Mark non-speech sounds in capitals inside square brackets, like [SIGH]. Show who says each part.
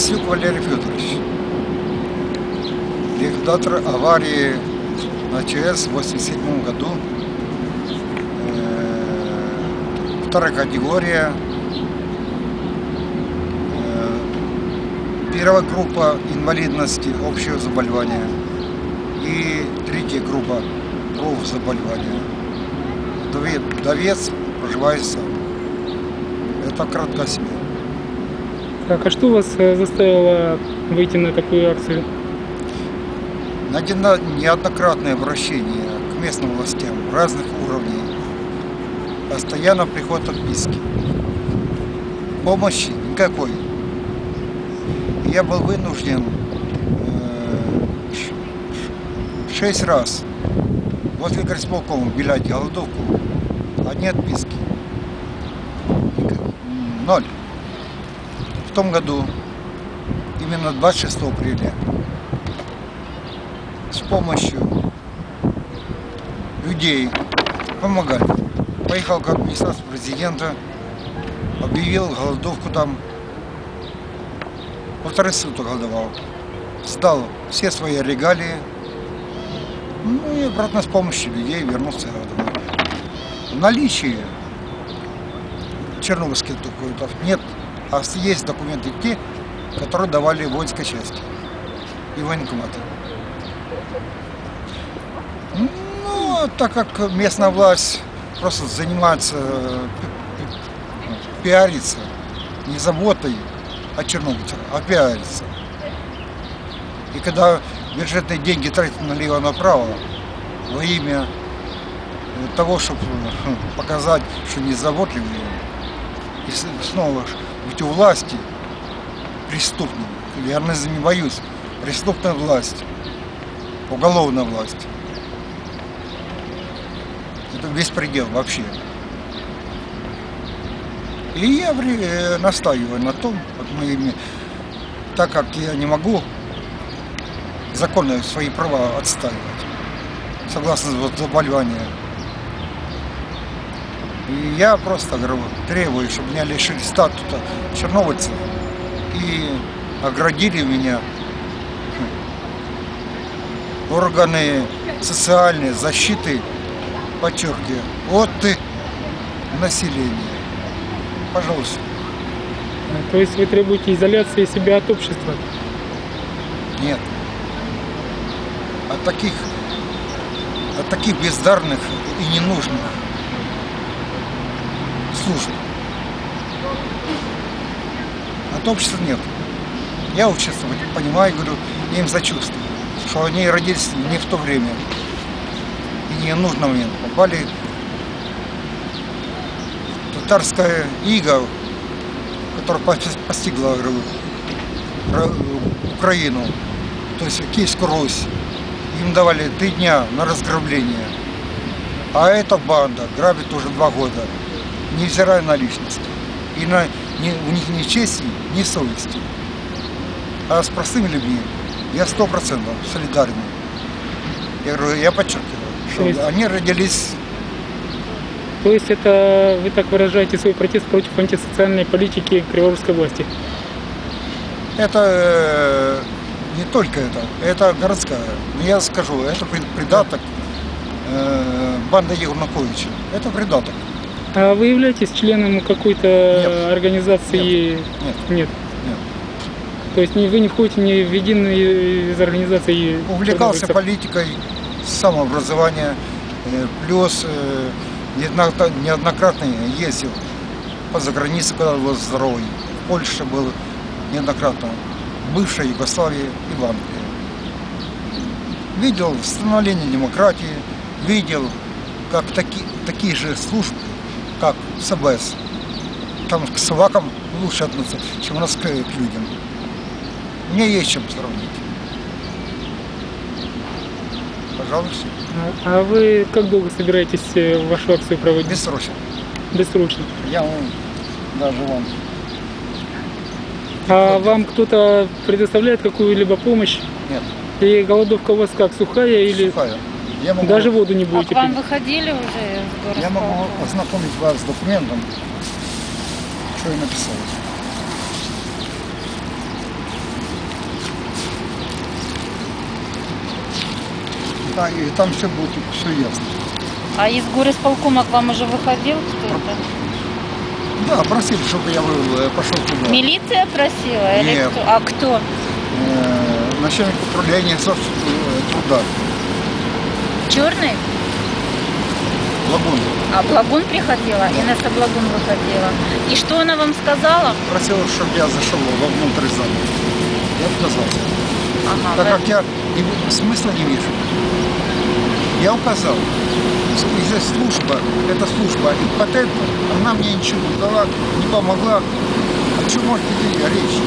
Speaker 1: Денисюк Валерий Федорович. Ликвидатор аварии на ЧС в 87 году. Э, Вторая категория. Э, Первая группа инвалидности, общего заболевания. И третья группа профзаболевания. Вдове- Вдовец проживает сам. Это кратко о себе.
Speaker 2: Так, а что вас э, заставило выйти на такую акцию?
Speaker 1: Найдено неоднократное обращение к местным властям разных уровней. Постоянно приходят отписки. Помощи никакой. Я был вынужден э, шесть раз возле горисполкома белять голодовку. Одни отписки. Ноль. В том году, именно 26 апреля, с помощью людей помогали. Поехал к администрации президента, объявил голодовку там. Полторы суток голодовал. Сдал все свои регалии. Ну и обратно с помощью людей вернулся домой. В наличии чернобыльских документов нет, а есть документы те, которые давали воинской части и военкоматы. Ну, а так как местная власть просто занимается э, пи- пи- пиарится, не заботой о чернобыльцах, а пиарится. И когда бюджетные деньги тратят налево-направо во имя э, того, чтобы [LAUGHS] показать, что не заботливые, и снова быть у власти преступным, я не боюсь, преступная власть, уголовная власть. Это беспредел вообще. И я э, настаиваю на том, вот моими, так как я не могу законно свои права отстаивать, согласно вот заболевания. И я просто говорю, требую, чтобы меня лишили статуса чернобыльцев и оградили меня хм, органы социальной защиты, подчеркиваю, от населения. Пожалуйста.
Speaker 2: То есть вы требуете изоляции себя от общества?
Speaker 1: Нет. От таких, от таких бездарных и ненужных служб. От общества нет. Я общество понимаю, говорю, я им сочувствую, что они родились не в то время и не в нужном момент. Попали татарская ига, которая пос- постигла говорю, Ра- Украину, то есть Киевскую Русь. Им давали три дня на разграбление. А эта банда грабит уже два года, невзирая на личность. И на, ни- у них ни чести, ни совести. А с простыми людьми я сто процентов солидарен. Я говорю, я подчеркиваю,
Speaker 2: То есть-
Speaker 1: что они родились
Speaker 2: То есть это вы так выражаете свой протест против антисоциальной политики Криворусской власти?
Speaker 1: Это э, не только это, это городская. Но я скажу, это пред- придаток э, банды Егорнаковича. Это придаток.
Speaker 2: А вы являетесь членом какой-то
Speaker 1: Нет.
Speaker 2: организации?
Speaker 1: Нет,
Speaker 2: Нет.
Speaker 1: нет.
Speaker 2: То есть вы не входите ни в единую из организаций?
Speaker 1: Увлекался политикой самообразования, э, плюс э, неодно- неоднократно ездил по загранице, когда был здоровый. В Польше был неоднократно, в бывшей Югославии и в Англии. Видел становление демократии, видел, как таки, такие же службы, как СБС, там к собакам лучше относятся, чем у нас к, к людям. Мне есть чем сравнить. Пожалуйста,
Speaker 2: А а вы как долго собираетесь э, вашу акцию проводить?
Speaker 1: бессрочно.
Speaker 2: Бессрочно.
Speaker 1: Я вам даже вам
Speaker 2: А вам кто-то предоставляет какую-либо помощь?
Speaker 1: нет,
Speaker 2: И голодовка у вас как, сухая или
Speaker 1: сухая. Я могу...
Speaker 2: Даже воду не будете а
Speaker 3: к вам выходили уже?
Speaker 1: Я могу ознакомить вас с документом, что я написал. Да, и там все будет все ясно.
Speaker 3: А из горы полкома к вам уже выходил кто-то?
Speaker 1: Да, просили, чтобы я э, пошел туда.
Speaker 3: Милиция просила?
Speaker 1: Нет.
Speaker 3: Или кто? А кто?
Speaker 1: Э -э начальник управления собственного э, труда.
Speaker 3: Черный?
Speaker 1: Лагун.
Speaker 3: А Благун приходила? Инесса Благун выходила. И что она вам сказала?
Speaker 1: Просил, чтобы я зашел вовнутрь зала. Я отказался.
Speaker 3: Ага,
Speaker 1: Так
Speaker 3: вы-
Speaker 1: как я не смысла не вижу. Я указал. И здесь служба, эта служба импотентна, она мне ничего не дала, не помогла. О чем может идти речь?